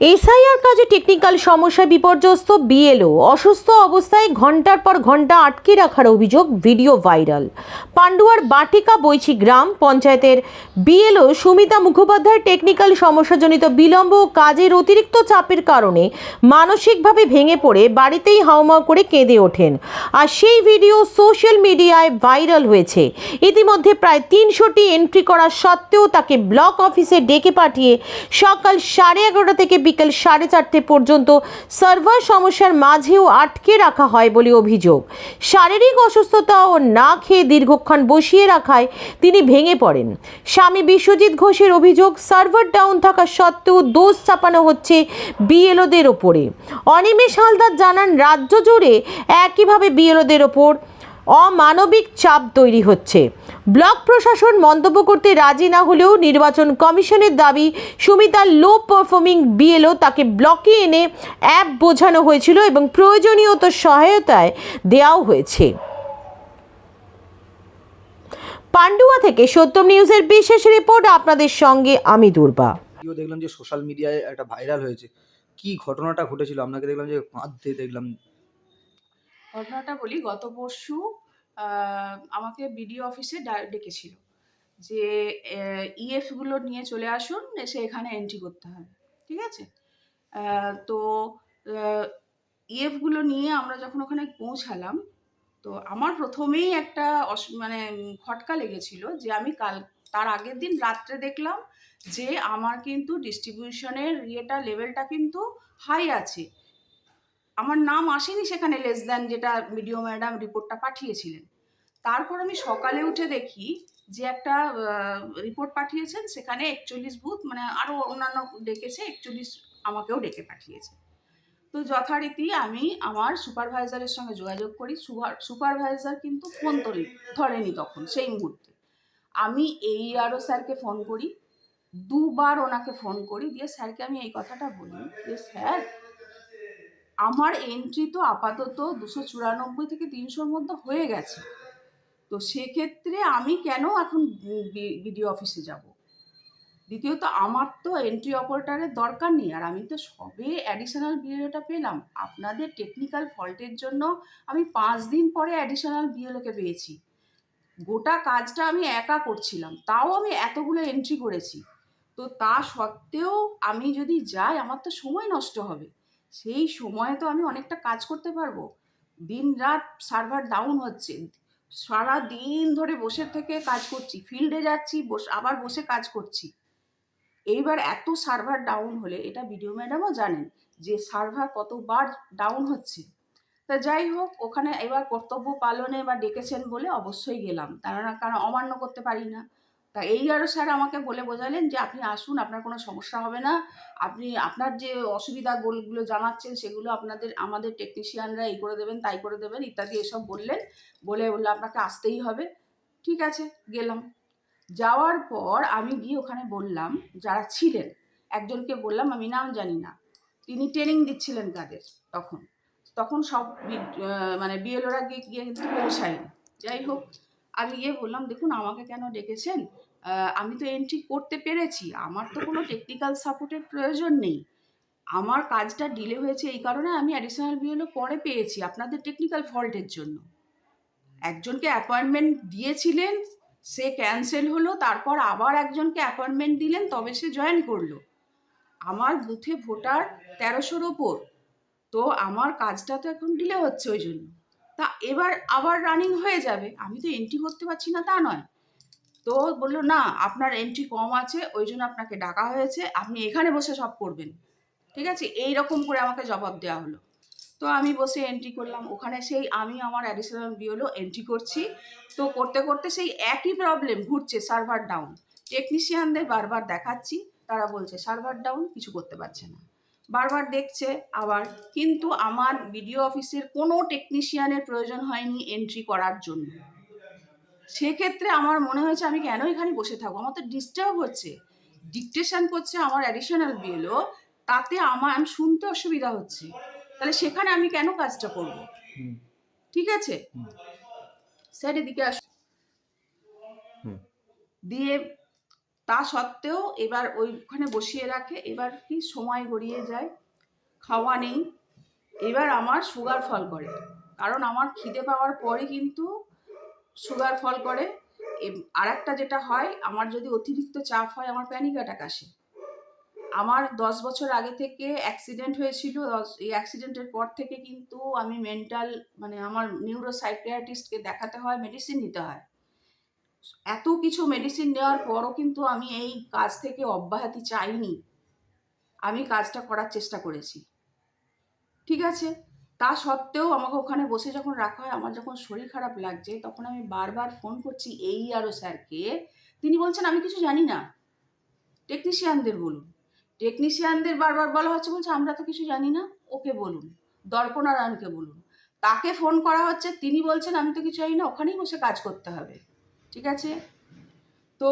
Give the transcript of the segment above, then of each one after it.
SIR কাজে technical সমস্যায় বিপর্যস্ত বিএলও। অসুস্থ অবস্থায় ঘণ্টার পর ঘণ্টা আটকে রাখার অভিযোগ ভিডিও ভাইরাল। পান্ডুয়ার বাটিকা বৈচি গ্রাম পঞ্চায়েতের বিএলও সুমিতা মুখোপাধ্যায় টেকনিক্যাল সমস্যাজনিত বিলম্ব ও কাজের অতিরিক্ত চাপের কারণে মানসিকভাবে ভেঙে পড়ে, বাড়িতেই হাউমাউ করে কেঁদে ওঠেন। আর সেই ভিডিও সোশ্যাল মিডিয়ায় ভাইরাল হয়েছে। ইতিমধ্যে প্রায় তিনশোটি এন্ট্রি করা সত্ত্বেও তাকে ব্লক অফিসে ডেকে পাঠিয়ে সকাল সাড়ে এগারোটা থেকে বিকেল সাড়ে চারটে পর্যন্ত সার্ভার সমস্যার মাঝেও আটকে রাখা হয় বলে অভিযোগ। শারীরিক অসুস্থতা ও না খেয়ে দীর্ঘক্ষণ বসিয়ে রাখায় তিনি ভেঙে পড়েন। স্বামী বিশ্বজিৎ ঘোষের অভিযোগ, সার্ভার ডাউন থাকা সত্ত্বেও দোষ চাপানো হচ্ছে বিএলওদের ওপরে। অনিমেষ হালদার জানান, রাজ্য জুড়ে একইভাবে বিএলওদের ওপর অমানবিক চাপ তৈরি হচ্ছে। ব্লক প্রশাসন মন্তব্য করতে রাজি না হলেও নির্বাচন কমিশনের দাবি সুমিতার লো পারফর্মিং বিএলও তাকে ব্লকে এনে অ্যাপ বোঝানো হয়েছিল এবং প্রয়োজনীয়ত সহায়তায় দেওয়াও হয়েছে। পান্ডুয়া থেকে সত্যম নিউজের বিশেষ রিপোর্ট আপনাদের সঙ্গে আমি দুর্বা। দেখলাম যে সোশ্যাল মিডিয়ায় একটা ভাইরাল হয়েছে। কি ঘটনাটা ঘটেছিল? আপনাকে দেখলাম যে কাঁদতে দেখলাম। ঘটনাটা বলি গত পরশু আমাকে বিডিও অফিসে ডেকেছিল যে ইএফগুলো নিয়ে চলে আসুন, এসে এখানে এন্ট্রি করতে হবে, ঠিক আছে? তো ইএফগুলো নিয়ে আমরা যখন ওখানে পৌঁছালাম, তো আমার প্রথমেই একটা মানে খটকা লেগেছিল যে, আমি কাল, তার আগের দিন রাত্রে দেখলাম যে, আমার কিন্তু ডিস্ট্রিবিউশনের ইয়েটা লেভেলটা কিন্তু হাই আছে। আমার নাম আসেনি সেখানে লেস দ্যান যেটা ভিডিও ম্যাডাম রিপোর্টটা পাঠিয়েছিলেন। তারপর আমি সকালে উঠে দেখি যে একটা রিপোর্ট পাঠিয়েছেন, সেখানে একচল্লিশ বুথ মানে আরও অন্যান্য ডেকেছে, একচল্লিশ আমাকেও ডেকে পাঠিয়েছে। তো যথারীতি আমি আমার সুপারভাইজারের সঙ্গে যোগাযোগ করি। সুপারভাইজার কিন্তু ফোন ধরেনি তখন, সেই মুহূর্তে। আমি এই আরও স্যারকে ফোন করি, দুবার ওনাকে ফোন করি, দিয়ে স্যারকে আমি এই কথাটা বলি যে, স্যার, আমার এন্ট্রি তো আপাতত দুশো চুরানব্বই থেকে তিনশোর মধ্যে হয়ে গেছে। তো সেক্ষেত্রে আমি কেন এখন বিডিও অফিসে যাব? দ্বিতীয়ত আমার তো এন্ট্রি অপারেটারের দরকার নেই, আর আমি তো সবে অ্যাডিশনাল বিএলওটা পেলাম। আপনাদের টেকনিক্যাল ফল্টের জন্য আমি পাঁচ দিন পরে অ্যাডিশনাল বিএলওকে পেয়েছি। গোটা কাজটা আমি একা করছিলাম, তাও আমি এতগুলো এন্ট্রি করেছি। তো তা সত্ত্বেও আমি যদি যাই, আমার তো সময় নষ্ট হবে। সেই সময়ে তো আমি অনেকটা কাজ করতে পারব। দিন রাত সার্ভার ডাউন হচ্ছে সারা দিন ধরে বসে থেকে কাজ করছি ফিল্ডে যাচ্ছি, বস, আবার বসে কাজ করছি। এইবার এত সার্ভার ডাউন হলে, এটা ভিডিও ম্যাডামও জানেন যে সার্ভার কতবার ডাউন হচ্ছে। তা যাই হোক, ওখানে এবার কর্তব্য পালনে বা ডেকেছেন বলে অবশ্যই গেলাম। তারা কারণ অমান্য করতে পারি না। তা এই আরও স্যার আমাকে বলে বোঝালেন যে, আপনি আসুন, আপনার কোনো সমস্যা হবে না। আপনি, আপনার যে অসুবিধা গোলগুলো জানাচ্ছেন, সেগুলো আপনাদের, আমাদের টেকনিশিয়ানরা এই করে দেবেন, তাই করে দেবেন, ইত্যাদি এসব বললেন। বলে বলল, আপনাকে আসতেই হবে। ঠিক আছে, গেলাম। যাওয়ার পর আমি গিয়ে ওখানে বললাম, যারা ছিলেন, একজনকে বললাম, আমি নাম জানি না। তিনি ট্রেনিং দিচ্ছিলেন তাদের তখন। তখন সব মানে বিএলওরা গিয়ে গিয়ে কিন্তু পৌঁছায়নি। যাই হোক আমি গিয়ে বললাম, দেখুন, আমাকে কেন ডেকেছেন? আমি তো এন্ট্রি করতে পেরেছি। আমার তো কোনো টেকনিক্যাল সাপোর্টের প্রয়োজন নেই। আমার কাজটা ডিলে হয়েছে এই কারণে আমি অ্যাডিশনাল বিএলও পরে পেয়েছি, আপনাদের টেকনিক্যাল ফল্টের জন্য। একজনকে অ্যাপয়েন্টমেন্ট দিয়েছিলেন, সে ক্যান্সেল হলো, তারপর আবার একজনকে অ্যাপয়েন্টমেন্ট দিলেন, তবে সে জয়েন করল। আমার বুথে ভোটার তেরোশোর ওপর। তো আমার কাজটা তো এখন ডিলে হচ্ছে ওই জন্য। তা এবার আবার রানিং হয়ে যাবে। আমি তো এন্ট্রি করতে পারছি না, তা নয়। তো বলল, না, আপনার এন্ট্রি কম আছে, ওই জন্য আপনাকে ডাকা হয়েছে। আপনি এখানে বসে সব করবেন। ঠিক আছে? এই রকম করে আমাকে জবাব দেওয়া হলো। তো আমি বসে এন্ট্রি করলাম। ওখানে সেই আমি, আমার অ্যাডিশনাল বিওলো এন্ট্রি করছি। তো করতে করতে সেই একই প্রবলেম ঘুরছে সার্ভার ডাউন টেকনিশিয়ানদের বারবার দেখাচ্ছি, তারা বলছে সার্ভার ডাউন কিছু করতে পারছে না। বারবার দেখছে আবার। কিন্তু আমার বিডিও অফিসের কোনো টেকনিশিয়ানের প্রয়োজন হয়নি এন্ট্রি করার জন্য। সেক্ষেত্রে আমার মনে হয়েছে আমি কেন এখানে বসে থাকব? আমার তো ডিস্টার্ব হচ্ছে। ডিকটেশন করছে আমার অ্যাডিশনাল বিএলও তাতে আমার আমি শুনতে অসুবিধা হচ্ছে। তাহলে সেখানে আমি কেন কাজটা করব? ঠিক আছে? স্যার এদিকে আস দিয়ে তা সত্ত্বেও এবার ওইখানে বসিয়ে রাখে। এবার কি সময় গড়িয়ে যায়? খাওয়া নেই। এবার আমার সুগার ফল করে। কারণ আমার খিদে পাওয়ার পরে কিন্তু সুগার ফল করে। আর একটা যেটা হয়, আমার যদি অতিরিক্ত চাপ হয়, আমার প্যানিক অ্যাটাক আসে। আমার দশ বছর আগে থেকে অ্যাক্সিডেন্ট হয়েছিল। এই অ্যাক্সিডেন্টের পর থেকে কিন্তু আমি মেন্টাল মানে আমার নিউরোসাইকিয়াট্রিস্টকে দেখাতে হয় মেডিসিন নিতে হয়। এত কিছু মেডিসিন নেওয়ার পরও কিন্তু আমি এই কাজ থেকে অব্যাহতি চাইনি। আমি কাজটা করার চেষ্টা করেছি। ঠিক আছে? তা সত্ত্বেও আমাকে ওখানে বসে যখন রাখা হয়, আমার যখন শরীর খারাপ লাগছে, তখন আমি বারবার ফোন করছি এই আরও স্যারকে। তিনি বলছেন, আমি কিছু জানি না। টেকনিশিয়ানদের বলুন। টেকনিশিয়ানদের বারবার বলা হচ্ছে, বলছে, আমরা তো কিছু জানি না। ওকে বলুন। দর্পনারায়ণকে বলুন। তাকে ফোন করা হচ্ছে, তিনি বলছেন, আমি তো কিছু জানি না। ওখানেই বসে কাজ করতে হবে। ঠিক আছে? তো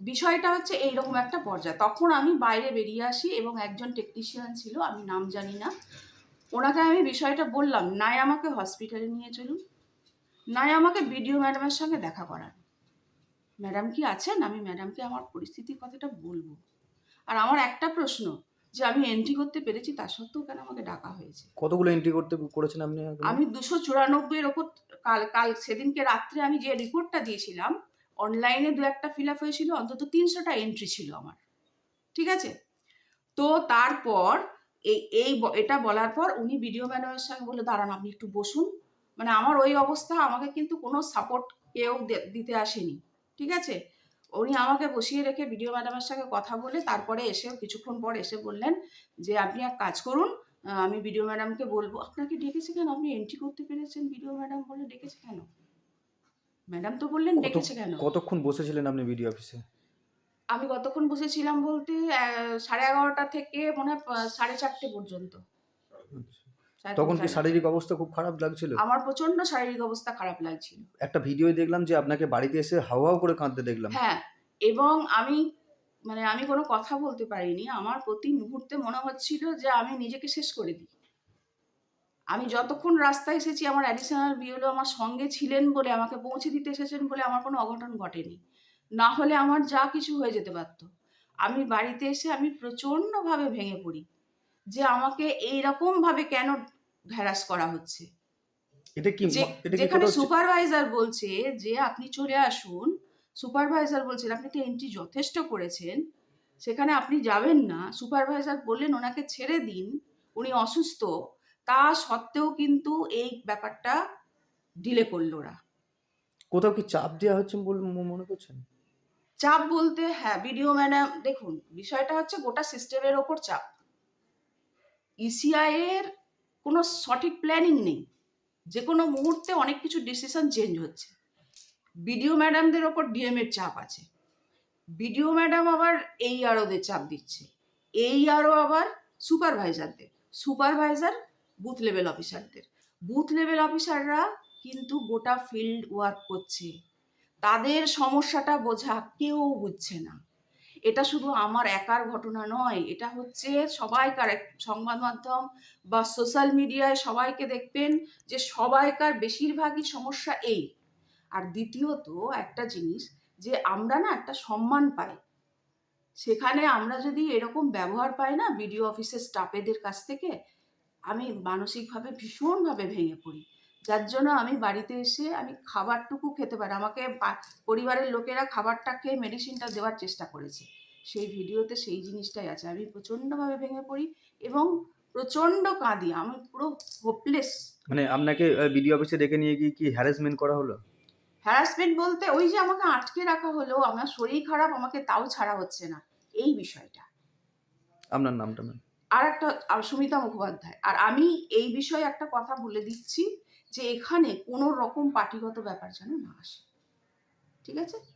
বিষয়টা হচ্ছে এইরকম একটা পর্যায়ে। তখন আমি বাইরে বেরিয়ে আসি এবং একজন টেকনিশিয়ান ছিল আমি নাম জানি না। ওনাকে আমি বিষয়টা বললাম নাই আমাকে হসপিটালে নিয়ে চলুন। নাই আমাকে বিডিও ম্যাডামের সঙ্গে দেখা করান। ম্যাডাম কি আছেন? আমি ম্যাডামকে আমার পরিস্থিতির কথাটা বলব। আর আমার একটা প্রশ্ন যে আমি এন্ট্রি করতে পেরেছি তা সত্ত্বেও কেন আমাকে ডাকা হয়েছে? কতগুলো এন্ট্রি করতে করেছেন আপনি? আমি দুশো চুরানব্বইয়ের ওপর কাল কাল সেদিনকে রাত্রে আমি যে রিপোর্টটা দিয়েছিলাম অনলাইনে দু একটা ফিল আপ হয়েছিল, অন্তত তিনশোটা এন্ট্রি ছিল আমার। ঠিক আছে? তো তারপর এই এই এটা বলার পর উনি ভিডিও ম্যাডামের সঙ্গে বলে দাঁড়ান, আপনি একটু বসুন। মানে আমার ওই অবস্থা, আমাকে কিন্তু কোনো সাপোর্ট কেউ দিতে আসেনি। ঠিক আছে? উনি আমাকে বসিয়ে রেখে ভিডিও ম্যাডামের সঙ্গে কথা বলে তারপরে এসে কিছুক্ষণ পর এসে বললেন যে, আপনি এক কাজ করুন আমি ভিডিও ম্যাডামকে বলব আপনাকে ডেকেছে কেন? আপনি এন্ট্রি করতে পেরেছেন বিডিও ম্যাডাম বলে ডেকেছে কেন? ম্যাডাম তো বললেন ডেকেছে কেন? কতক্ষণ বসেছিলেন আপনি ভিডিও অফিসে আমি কতক্ষণ বসেছিলাম বলতে সাড়ে এগারোটা থেকে মনে হয় সাড়ে চারটে পর্যন্ত। তখন কি শারীরিক অবস্থা খুব খারাপ লাগছিল? আমার প্রচণ্ড শারীরিক অবস্থা খারাপ লাগছিল। একটা ভিডিও দেখলাম যে আপনাকে বাড়িতে এসে হাওয়া করে কাঁদতে দেখলাম। হ্যাঁ এবং আমি মানে আমি কোনো কথা বলতে পারিনি। আমার প্রতি মুহূর্তে মনে হচ্ছিল যে আমি নিজেকে শেষ করে দিই। আমি যতক্ষণ রাস্তায় এসেছি আমার অ্যাডিশনাল বিওলো আমার সঙ্গে ছিলেন বলে আমাকে পৌঁছে দিতে এসেছেন বলে আমার কোনো অঘটন ঘটেনি। না হলে আমার যা কিছু হয়ে যেতে পারত। আমি বাড়িতে এসে আমি প্রচণ্ডভাবে ভেঙে পড়ি যে আমাকে এই রকম ভাবে কেন হ্যারাস করা হচ্ছে? যেখানে সুপারভাইজার বলছে যে আপনি চলে আসুন সুপারভাইজার বলছেন আপনি তো এন্ট্রি যথেষ্ট করেছেন। সেখানে আপনি যাবেন না। সুপারভাইজার বললেন ওনাকে ছেড়ে দিন উনি অসুস্থ। তা সত্ত্বেও কিন্তু এই ব্যাপারটা ডিলে করল ওরা। কোথাও কি চাপ দেওয়া হচ্ছে বলে মনে করছেন? চাপ বলতে হ্যাঁ বিডিও ম্যাডাম দেখুন বিষয়টা হচ্ছে গোটা সিস্টেমের ওপর চাপ। ইসিআই এর কোনো সঠিক প্ল্যানিং নেই। যে কোনো মুহূর্তে অনেক কিছু ডিসিশন চেঞ্জ হচ্ছে। বিডিও ম্যাডামদের ওপর ডিএম এর চাপ আছে। বিডিও ম্যাডাম আবার এই আরওদের চাপ দিচ্ছে। এই আরও আবার সুপারভাইজারদের, সুপারভাইজার বুথ লেভেল অফিসারদের। বুথ লেভেল অফিসাররা কিন্তু গোটা ফিল্ড ওয়ার্ক করছে। তাদের সমস্যাটা বোঝা কেউ বুঝছে না। এটা শুধু আমার একার ঘটনা নয়, এটা হচ্ছে সবাইকার সংবাদ মাধ্যম বা সোশ্যাল মিডিয়ায় সবাইকে দেখবেন যে সবাইকার বেশিরভাগই সমস্যা এই। আর দ্বিতীয়ত একটা জিনিস যে আমরা না একটা সম্মান পাই। সেখানে আমরা যদি এরকম ব্যবহার পাই না বিডিও অফিসের স্টাফেদের কাছ থেকে, আমি মানসিকভাবে ভীষণভাবে ভেঙে পড়ি। যার জন্য আমি বাড়িতে এসে আমি খাবারটুকু খেতে পারি। আমাকে পরিবারের লোকেরা খাবারটা খেয়ে মেডিসিনটা দেওয়ার চেষ্টা করেছে। সেই ভিডিওতে সেই জিনিসটাই আছে। আমি প্রচণ্ডভাবে ভেঙে পড়ি এবং প্রচণ্ড কাঁদি। আমি পুরো হোপলেস মানে আপনাকে ভিডিও অফিসে ডেকে নিয়ে গিয়ে কি হ্যারাসমেন্ট করা হলো? হ্যারাসমেন্ট বলতে ওই যে আমাকে আটকে রাখা হলো আমার শরীর খারাপ আমাকে তাও ছাড়া হচ্ছে না। এই বিষয়টা। আপনার নামটা ম্যাম আর একটা সুমিতা মুখোপাধ্যায়। আর আমি এই বিষয়ে একটা কথা বলে দিচ্ছি যে এখানে কোনো রকম পার্টিগত ব্যাপার যেন না আসে। ঠিক আছে?